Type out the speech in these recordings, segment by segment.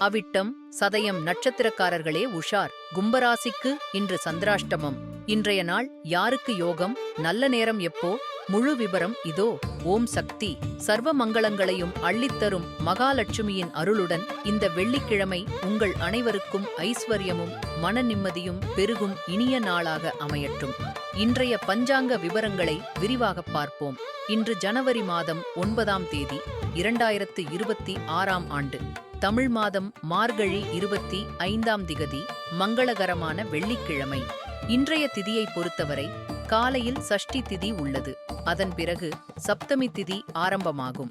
அவிட்டம் சதயம் நட்சத்திரக்காரர்களே உஷார். கும்பராசிக்கு இன்று சந்திராஷ்டமம். இன்றைய நாள் யாருக்கு யோகம்? நல்ல நேரம் எப்போ? முழு விபரம் இதோ. ஓம் சக்தி. சர்வ மங்களங்களையும் அள்ளித்தரும் மகாலட்சுமியின் அருளுடன் இந்த வெள்ளிக்கிழமை உங்கள் அனைவருக்கும் ஐஸ்வர்யமும் மன நிம்மதியும் பெருகும் இனிய நாளாக அமையட்டும். இன்றைய பஞ்சாங்க விவரங்களை விரிவாக பார்ப்போம். இன்று ஜனவரி மாதம் ஒன்பதாம் தேதி இரண்டாயிரத்து இருபத்தி ஆறாம் ஆண்டு. தமிழ் மாதம் மார்கழி இருபத்தி ஐந்தாம் திகதி மங்களகரமான வெள்ளிக்கிழமை. இன்றைய திதியை பொறுத்தவரை காலையில் சஷ்டி திதி உள்ளது. அதன் பிறகு சப்தமி திதி ஆரம்பமாகும்.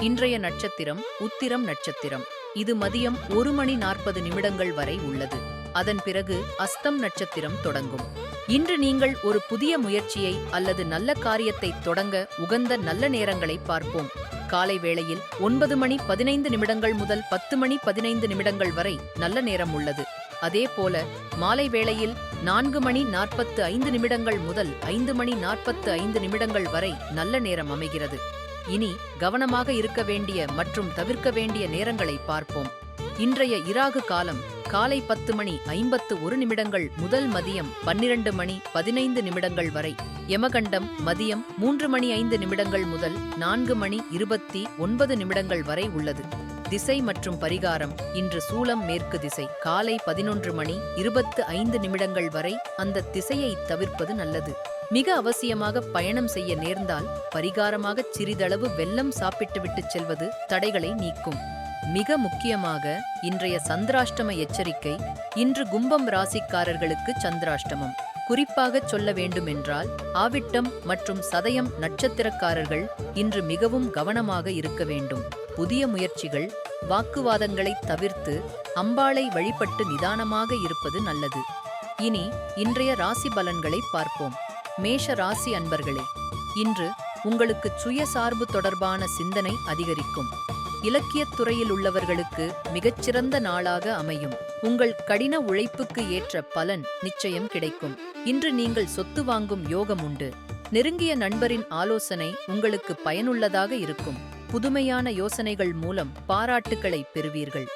இன்றைய நட்சத்திரம் உத்திரம் நட்சத்திரம். இது மதியம் ஒரு மணி நாற்பது நிமிடங்கள் வரை உள்ளது. அதன் பிறகு அஸ்தம் நட்சத்திரம் தொடங்கும். இன்று நீங்கள் ஒரு புதிய முயற்சியை அல்லது நல்ல காரியத்தை தொடங்க உகந்த நல்ல நேரங்களை பார்ப்போம். காலை வேளையில் ஒன்பது மணி பதினைந்து நிமிடங்கள் முதல் பத்து மணி பதினைந்து நிமிடங்கள் வரை நல்ல நேரம் உள்ளது. அதேபோல மாலை வேளையில் நான்கு மணி நாற்பத்து ஐந்து நிமிடங்கள் முதல் ஐந்து மணி நாற்பத்து ஐந்து நிமிடங்கள் வரை நல்ல நேரம் அமைகிறது. இனி கவனமாக இருக்க வேண்டிய மற்றும் தவிர்க்க வேண்டிய நேரங்களை பார்ப்போம். இன்றைய இராகு காலம் காலை பத்து மணி ஐம்பத்து ஒரு நிமிடங்கள் முதல் மதியம் பன்னிரண்டு மணி பதினைந்து நிமிடங்கள் வரை. யமகண்டம் மதியம் மூன்று மணி ஐந்து நிமிடங்கள் முதல் நான்கு மணி இருபத்தி ஒன்பது நிமிடங்கள் வரை உள்ளது. திசை மற்றும் பரிகாரம் இன்று சூலம் மேற்கு திசை காலை பதினொன்று மணி இருபத்து ஐந்து நிமிடங்கள் வரை அந்த திசையை தவிர்ப்பது நல்லது. மிக அவசியமாக பயணம் செய்ய நேர்ந்தால் பரிகாரமாக சிறிதளவு வெல்லம் சாப்பிட்டுவிட்டு செல்வது தடைகளை நீக்கும். மிக முக்கியமாக இன்றைய சந்திராஷ்டம எச்சரிக்கை இன்று கும்பம் ராசிக்காரர்களுக்கு சந்திராஷ்டமம். குறிப்பாக சொல்ல வேண்டுமென்றால் ஆவிட்டம் மற்றும் சதயம் நட்சத்திரக்காரர்கள் இன்று மிகவும் கவனமாக இருக்க வேண்டும். புதிய முயற்சிகள் வாக்குவாதங்களை தவிர்த்து அம்பாளை வழிபட்டு நிதானமாக இருப்பது நல்லது. இனி இன்றைய ராசி பலன்களை பார்ப்போம். மேஷ ராசி அன்பர்களே இன்று உங்களுக்கு சுயசார்பு தொடர்பான சிந்தனை அதிகரிக்கும். இலக்கியத் துறையில் உள்ளவர்களுக்கு மிகச்சிறந்த நாளாக அமையும். உங்கள் கடின உழைப்புக்கு ஏற்ற பலன் நிச்சயம் கிடைக்கும். இன்று நீங்கள் சொத்து வாங்கும் யோகம் உண்டு. நெருங்கிய நண்பரின் ஆலோசனை உங்களுக்கு பயனுள்ளதாக இருக்கும். புதுமையான யோசனைகள் மூலம் பாராட்டுக்களை பெறுவீர்கள்.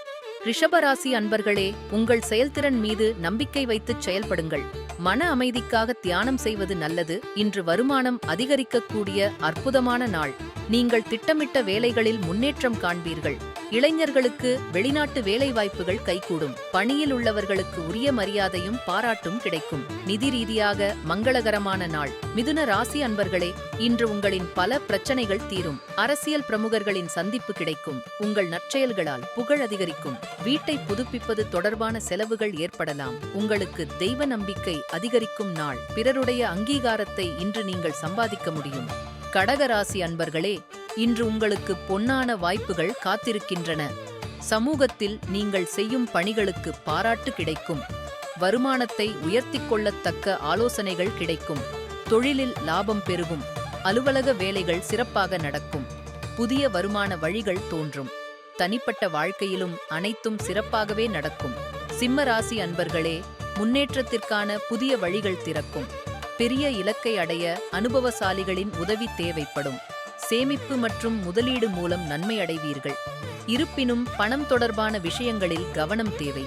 ரிஷபராசி அன்பர்களே உங்கள் செயல்திறன் மீது நம்பிக்கை வைத்துச் செயல்படுங்கள். மன அமைதிக்காக தியானம் செய்வது நல்லது. இன்று வருமானம் அதிகரிக்கக்கூடிய அற்புதமான நாள். நீங்கள் திட்டமிட்ட வேலைகளில் முன்னேற்றம் காண்பீர்கள். இளைஞர்களுக்கு வெளிநாட்டு வேலைவாய்ப்புகள் கைகூடும். பணியில் உள்ளவர்களுக்கு உரிய மரியாதையும் பாராட்டும் கிடைக்கும். நிதி ரீதியாக மங்களகரமான நாள். மிதுன ராசி அன்பர்களே இன்று உங்களின் பல பிரச்சனைகள் தீரும். அரசியல் பிரமுகர்களின் சந்திப்பு கிடைக்கும். உங்கள் நற்செயல்களால் புகழ் அதிகரிக்கும். வீட்டை புதுப்பிப்பது தொடர்பான செலவுகள் ஏற்படலாம். உங்களுக்கு தெய்வ நம்பிக்கை அதிகரிக்கும் நாள். பிறருடைய அங்கீகாரத்தை இன்று நீங்கள் சம்பாதிக்க முடியும். கடகராசி அன்பர்களே இன்று உங்களுக்கு பொன்னான வாய்ப்புகள் காத்திருக்கின்றன. சமூகத்தில் நீங்கள் செய்யும் பணிகளுக்கு பாராட்டு கிடைக்கும். வருமானத்தை உயர்த்திக் கொள்ளத்தக்க ஆலோசனைகள் கிடைக்கும். தொழிலில் லாபம் பெருகும். அலுவலக வேலைகள் சிறப்பாக நடக்கும். புதிய வருமான வழிகள் தோன்றும். தனிப்பட்ட வாழ்க்கையிலும் அனைத்தும் சிறப்பாகவே நடக்கும். சிம்ம ராசி அன்பர்களே முன்னேற்றத்திற்கான புதிய வழிகள் திறக்கும். பெரிய இலக்கை அடைய அனுபவசாலிகளின் உதவி தேவைப்படும். சேமிப்பு மற்றும் முதலீடு மூலம் நன்மை அடைவீர்கள். இருப்பினும் பணம் தொடர்பான விஷயங்களில் கவனம் தேவை.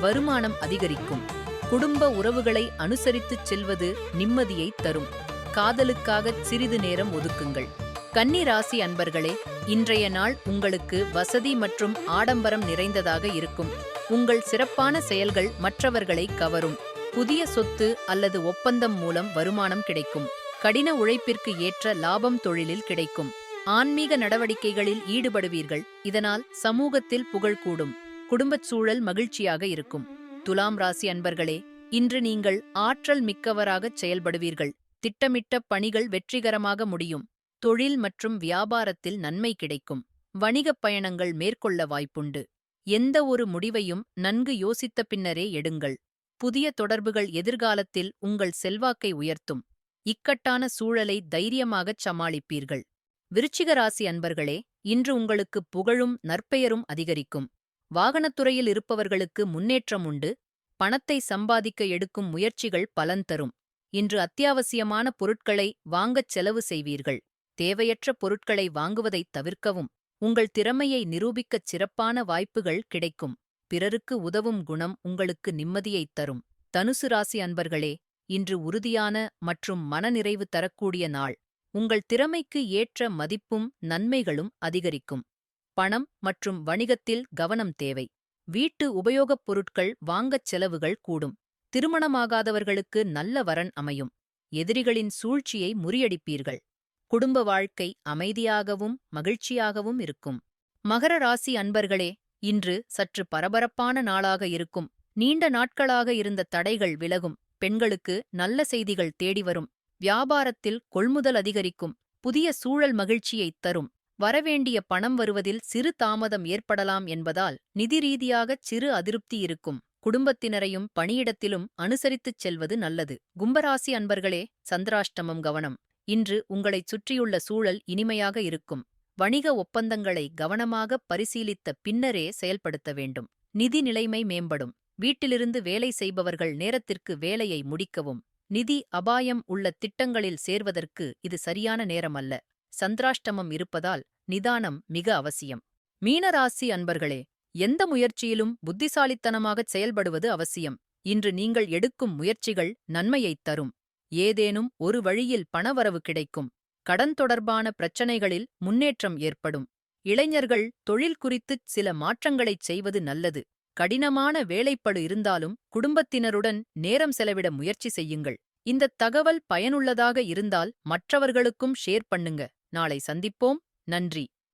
வருமானம் அதிகரிக்கும். குடும்ப உறவுகளை அனுசரித்துச் செல்வது நிம்மதியை தரும். காதலுக்காக சிறிது நேரம் ஒதுக்குங்கள். கன்னி ராசி அன்பர்களே இன்றைய நாள் உங்களுக்கு வசதி மற்றும் ஆடம்பரம் நிறைந்ததாக இருக்கும். உங்கள் சிறப்பான செயல்கள் மற்றவர்களை கவரும். புதிய சொத்து அல்லது ஒப்பந்தம் மூலம் வருமானம் கிடைக்கும். கடின உழைப்பிற்கு ஏற்ற லாபம் தொழிலில் கிடைக்கும். ஆன்மீக நடவடிக்கைகளில் ஈடுபடுவீர்கள். இதனால் சமூகத்தில் புகழ் கூடும். குடும்பச் சூழல் மகிழ்ச்சியாக இருக்கும். துலாம் ராசி அன்பர்களே இன்று நீங்கள் ஆற்றல் மிக்கவராகச் செயல்படுவீர்கள். திட்டமிட்ட பணிகள் வெற்றிகரமாக முடியும். தொழில் மற்றும் வியாபாரத்தில் நன்மை கிடைக்கும். வணிகப் பயணங்கள் மேற்கொள்ள வாய்ப்புண்டு. எந்த ஒரு முடிவையும் நன்கு யோசித்த பின்னரே எடுங்கள். புதிய தொடர்புகள் எதிர்காலத்தில் உங்கள் செல்வாக்கை உயர்த்தும். இக்கட்டான சூழலை தைரியமாகச் சமாளிப்பீர்கள். விருச்சிக ராசி அன்பர்களே இன்று உங்களுக்கு புகழும் நற்பெயரும் அதிகரிக்கும். வாகனத்துறையில் இருப்பவர்களுக்கு முன்னேற்றம் உண்டு. பணத்தை சம்பாதிக்க எடுக்கும் முயற்சிகள் பலன் தரும். இன்று அத்தியாவசியமான பொருட்களை வாங்கச் செலவு செய்வீர்கள். தேவையற்ற பொருட்களை வாங்குவதைத் தவிர்க்கவும். உங்கள் திறமையை நிரூபிக்கச் சிறப்பான வாய்ப்புகள் கிடைக்கும். பிறருக்கு உதவும் குணம் உங்களுக்கு நிம்மதியைத் தரும். தனுசு ராசி அன்பர்களே இன்று உறுதியான மற்றும் மனநிறைவு தரக்கூடிய நாள். உங்கள் திறமைக்கு ஏற்ற மதிப்பும் நன்மைகளும் அதிகரிக்கும். பணம் மற்றும் வணிகத்தில் கவனம் தேவை. வீட்டு உபயோகப் பொருட்கள் வாங்கச் செலவுகள் கூடும். திருமணமாகாதவர்களுக்கு நல்ல வரன் அமையும். எதிரிகளின் சூழ்ச்சியை முறியடிப்பீர்கள். குடும்ப வாழ்க்கை அமைதியாகவும் மகிழ்ச்சியாகவும் இருக்கும். மகர ராசி அன்பர்களே இன்று சற்று பரபரப்பான நாளாக இருக்கும். நீண்ட நாட்களாக இருந்த தடைகள் விலகும். பெண்களுக்கு நல்ல செய்திகள் தேடி வரும். வியாபாரத்தில் கொள்முதல் அதிகரிக்கும். புதிய சூழல் மகிழ்ச்சியைத் தரும். வரவேண்டிய பணம் வருவதில் சிறு தாமதம் ஏற்படலாம் என்பதால் நிதி ரீதியாகச் சிறு அதிருப்தி இருக்கும். குடும்பத்தினரையும் பணியிடத்திலும் அனுசரித்துச் செல்வது நல்லது. கும்பராசி அன்பர்களே சந்திராஷ்டமம் கவனம். இன்று உங்களைச் சுற்றியுள்ள சூழல் இனிமையாக இருக்கும். வணிக ஒப்பந்தங்களை கவனமாக பரிசீலித்த பின்னரே செயல்படுத்த வேண்டும். நிதி நிலைமை மேம்படும். வீட்டிலிருந்து வேலை செய்பவர்கள் நேரத்திற்கு வேலையை முடிக்கவும். நிதி அபாயம் உள்ள திட்டங்களில் சேர்வதற்கு இது சரியான நேரமல்ல. சந்திராஷ்டமம் இருப்பதால் நிதானம் மிக அவசியம். மீனராசி அன்பர்களே எந்த முயற்சியிலும் புத்திசாலித்தனமாகச் செயல்படுவது அவசியம். இன்று நீங்கள் எடுக்கும் முயற்சிகள் நன்மையைத் தரும். ஏதேனும் ஒரு வழியில் பணவரவு கிடைக்கும். கடன் தொடர்பான பிரச்சனைகளில் முன்னேற்றம் ஏற்படும். இளைஞர்கள் தொழில் குறித்துச் சில மாற்றங்களைச் செய்வது நல்லது. கடினமான வேலைப்படு இருந்தாலும் குடும்பத்தினருடன் நேரம் செலவிட முயற்சி செய்யுங்கள். இந்தத் தகவல் பயனுள்ளதாக இருந்தால் மற்றவர்களுக்கும் ஷேர் பண்ணுங்க. நாளை சந்திப்போம். நன்றி.